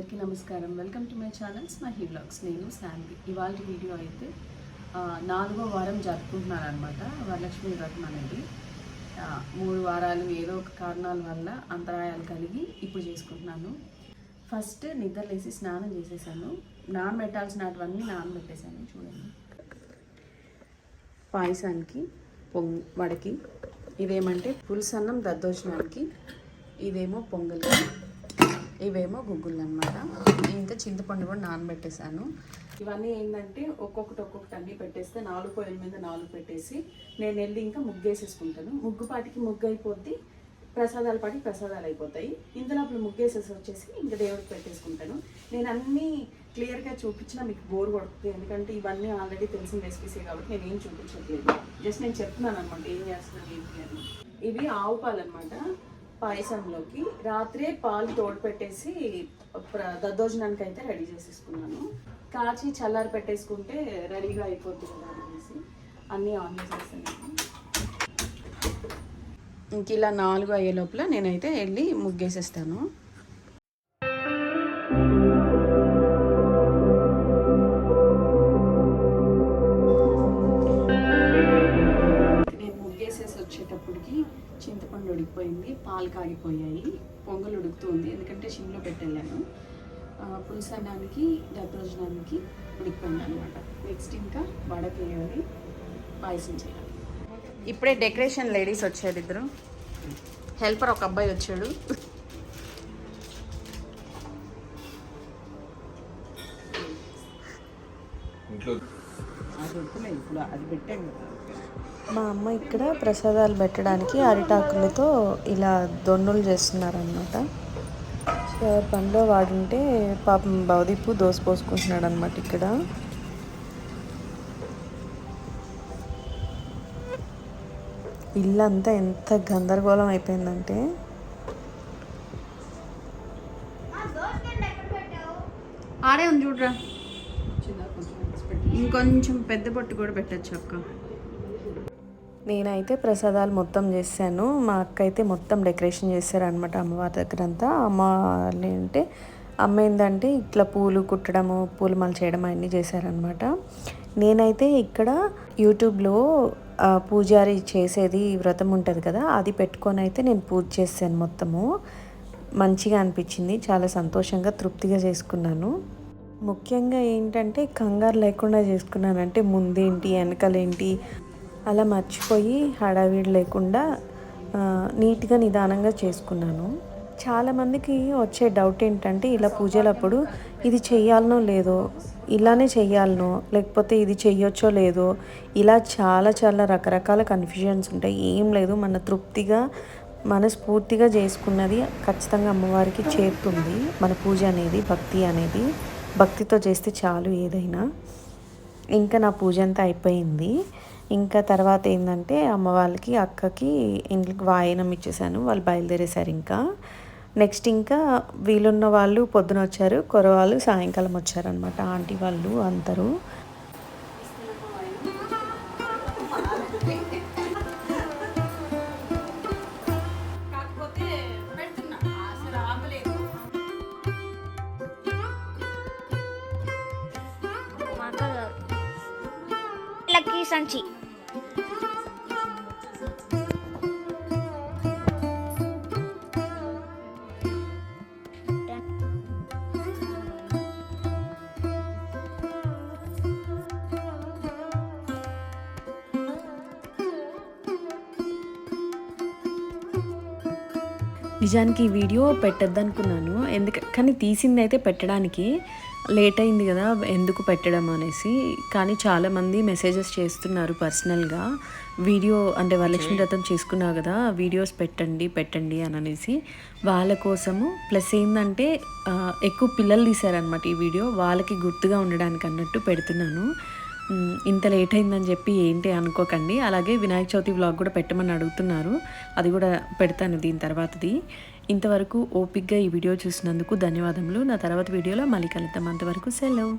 అందరికీ నమస్కారం. Welcome to my channels my he blogs నేను శాంతి. ఇవాళ వీడియో అయితే నాలుగో వారం జరుపుకుంటున్నాను అనమాట వరలక్ష్మి వ్రతం అనేది. మూడు వారాలు ఏదో ఒక కారణాల వల్ల అంతరాయాలు కలిగి ఇప్పుడు చేసుకుంటున్నాను. ఫస్ట్ నిద్రలేసి స్నానం చేసేసాను. నానబెట్టాల్సినటువన్నీ నానబెట్టేశాను చూడండి. పాయసానికి పొంగ్ వడకి ఇదేమంటే పులుసన్నం దద్దోజనానికి ఇదేమో పొంగల్కి. ఇవేమో గుగ్గులు అనమాట ఇంకా చింతపండు కూడా నానబెట్టేశాను. ఇవన్నీ ఏంటంటే ఒక్కొక్కటి ఒక్కొక్కటి అన్నీ పెట్టేస్తే నాలుగు పొయ్యిల మీద నాలుగు పెట్టేసి నేను వెళ్ళి ఇంకా ముగ్గేసేసుకుంటాను. ముగ్గుపాటికి ముగ్గు పాటికి ముగ్గు అయిపోద్ది ప్రసాదాల పాటికి ప్రసాదాలు అయిపోతాయి. ఇందులో అప్పుడు ముగ్గేసేసి వచ్చేసి ఇంకా దేవుడికి పెట్టేసుకుంటాను. నేను అన్నీ క్లియర్గా చూపించినా మీకు బోర్ కొడుతుంది. ఎందుకంటే ఇవన్నీ ఆల్రెడీ తెలిసిన రెసిపీసే కాబట్టి నేను ఏం చూపించట్లేదు. జస్ట్ నేను చెప్తున్నాను అనమాట ఏం చేస్తున్నాను ఏంటి అని. ఇవి ఆవు పాలు అనమాట పాయసంలోకి రాత్రే పాలు తోడు పెట్టేసి ప్ర- దద్దోజనానికి అయితే రెడీ చేసేసుకున్నాను. కాచి చల్లారి పెట్టేసుకుంటే రెడీగా అయిపోద్ది కదా అనేసి అన్నీ ఆన్ చేసేస్తాను ఇంక ఇలా నాలుగు అయ్యే లోపల నేనైతే వెళ్ళి ముగ్గేసేస్తాను. ఉడికిపోయింది పాలు కాగిపోయాయి పొంగల్ ఉడుకుతుంది ఎందుకంటే షిమ్లో పెట్టెళ్ళాను. పులుసన్నానికి దద్దోజనానికి ఉడికిపోయింది అనమాట నెక్స్ట్ ఇంకా వడకేయాలి పాయసం చేయాలి. ఇప్పుడే డెకరేషన్ లేడీస్ వచ్చారు ఇద్దరు. హెల్పర్ ఒక అబ్బాయి వచ్చాడు. ఇంట్లో మా అమ్మ ఇక్కడ ప్రసాదాలు పెట్టడానికి అరిటాకులతో ఇలా దొన్నులు చేస్తున్నారనమాట ఎవరి పనిలో వాడుంటే పాపం భవదీపు దోశ పోసుకుంటున్నాడు అనమాట ఇక్కడ. ఇల్లంతా ఎంత గందరగోళం అయిపోయిందంటే. ఆడే ఉంది చూడరా. ఇంకొంచెం పెద్ద పొట్టు కూడా పెట్టచ్చు అక్క. నేనైతే ప్రసాదాలు మొత్తం చేశాను. మా అక్క అయితే మొత్తం డెకరేషన్ చేశారనమాట అమ్మవారి దగ్గర అంతా అమ్మ అంటే అమ్మ ఏంటంటే ఇట్లా పూలు కుట్టడము పూలు మళ్ళీ చేయడం అన్నీ చేశారనమాట నేనైతే ఇక్కడ యూట్యూబ్లో పూజారి చేసేది వ్రతం ఉంటుంది కదా అది పెట్టుకొని అయితే నేను పూజ చేశాను మొత్తము. మంచిగా అనిపించింది. చాలా సంతోషంగా తృప్తిగా చేసుకున్నాను. ముఖ్యంగా ఏంటంటే కంగారు లేకుండా చేసుకున్నానంటే ముందేంటి వెనకాలేంటి అలా మర్చిపోయి హడావిడి లేకుండా నీట్గా నిదానంగా చేసుకున్నాను. చాలామందికి వచ్చే డౌట్ ఏంటంటే ఇలా పూజలప్పుడు ఇది చేయాలనో లేదో ఇలానే చేయాలనో లేకపోతే ఇది చెయ్యొచ్చో లేదో ఇలా చాలా చాలా రకరకాల కన్ఫ్యూజన్స్ ఉంటాయి. ఏం లేదు మన తృప్తిగా మనస్ఫూర్తిగా చేసుకున్నది ఖచ్చితంగా అమ్మవారికి చేరుతుంది. మన పూజ అనేది భక్తి అనేది. భక్తితో చేస్తే చాలు ఏదైనా. ఇంకా నా పూజ అంతా అయిపోయింది. ఇంకా తర్వాత ఏంటంటే అమ్మ వాళ్ళకి అక్కకి ఇంటికి వాయనం ఇచ్చేసాను. వాళ్ళు బయలుదేరేశారు ఇంకా. నెక్స్ట్ ఇంకా వీలున్న వాళ్ళు పొద్దున వచ్చారు కొరవాళ్ళు సాయంకాలం వచ్చారనమాట ఆంటీ వాళ్ళు అందరూ. की संची నిజానికి ఈ వీడియో పెట్టద్దనుకున్నాను. ఎందుకు కానీ తీసింది అయితే పెట్టడానికి లేట్ అయింది కదా ఎందుకు పెట్టడం అనేసి. కానీ చాలామంది మెసేజెస్ చేస్తున్నారు పర్సనల్గా. వీడియో అంటే వరలక్ష్మి వ్రతం చేసుకున్నావు కదా వీడియోస్ పెట్టండి పెట్టండి అని అనేసి. వాళ్ళ కోసము ప్లస్ ఏంటంటే ఎక్కువ పిల్లలు తీశారనమాట ఈ వీడియో. వాళ్ళకి గుర్తుగా ఉండడానికి అన్నట్టు పెడుతున్నాను. ఇంత లేట్ అయిందని చెప్పి ఏంటి అనుకోకండి. అలాగే వినాయక చవితి వ్లాగ్ కూడా పెట్టమని అడుగుతున్నారు. అది కూడా పెడతాను దీని తర్వాతది. ఇంతవరకు ఓపిక్గా ఈ వీడియో చూసినందుకు ధన్యవాదములు. నా తర్వాత వీడియోలో మళ్ళీ కలుద్దాం. అంతవరకు సెలవు.